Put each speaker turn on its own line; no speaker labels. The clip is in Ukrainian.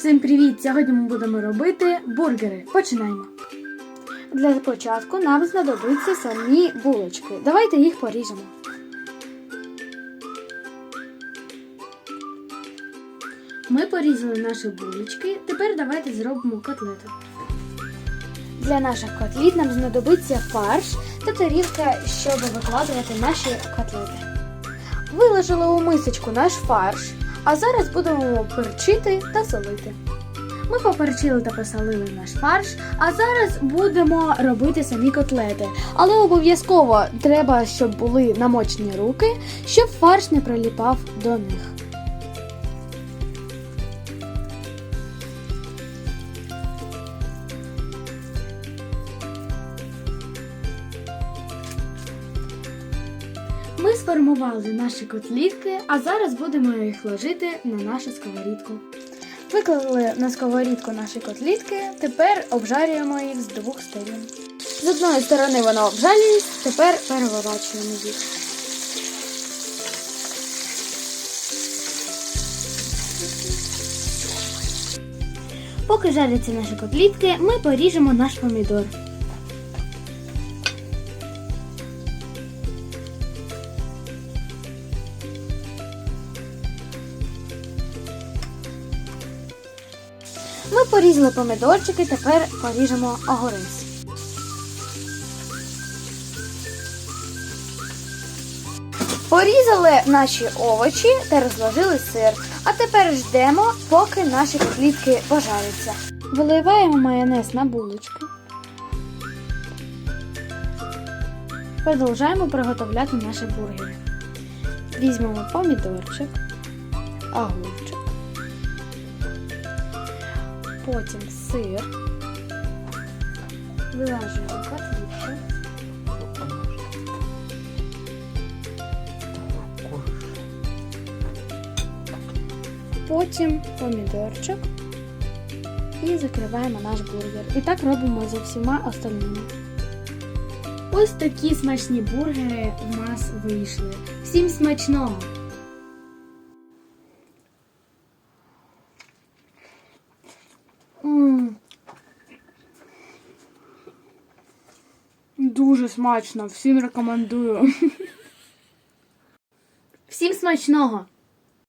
Всім привіт! Сьогодні ми будемо робити бургери. Починаємо. Для початку нам знадобиться самі булочки. Давайте їх поріжемо. Ми порізали наші булочки. Тепер давайте зробимо котлету. Для наших котліт нам знадобиться фарш та тарілка, щоб викладувати наші котлети. Виложили у мисочку наш фарш, а зараз будемо перчити та солити. Ми поперчили та посолили наш фарш, а зараз будемо робити самі котлети. Але обов'язково треба, щоб були намочені руки, щоб фарш не приліпав до них. Ми сформували наші котлітки, а зараз будемо їх ложити на нашу сковорідку. Виклали на сковорідку наші котлітки, тепер обжарюємо їх з двох сторін. З одної сторони воно обжарюється, тепер переворачуємо їх. Поки жаряться наші котлітки, ми поріжемо наш помідор. Ми порізали помідорчики, тепер поріжемо огурець. Порізали наші овочі та розложили сир. А тепер ждемо, поки наші котлітки пожаряться. Виливаємо майонез на булочки. Продовжуємо приготовляти наші бургери. Візьмемо помідорчик, огурчик, потім сир, вилажуємо котлетку, потім помідорчик і закриваємо наш бургер. І так робимо за всіма остальними. Ось такі смачні бургери в нас вийшли. Всім смачного! Дуже смачно, всім рекомендую. Всім смачного!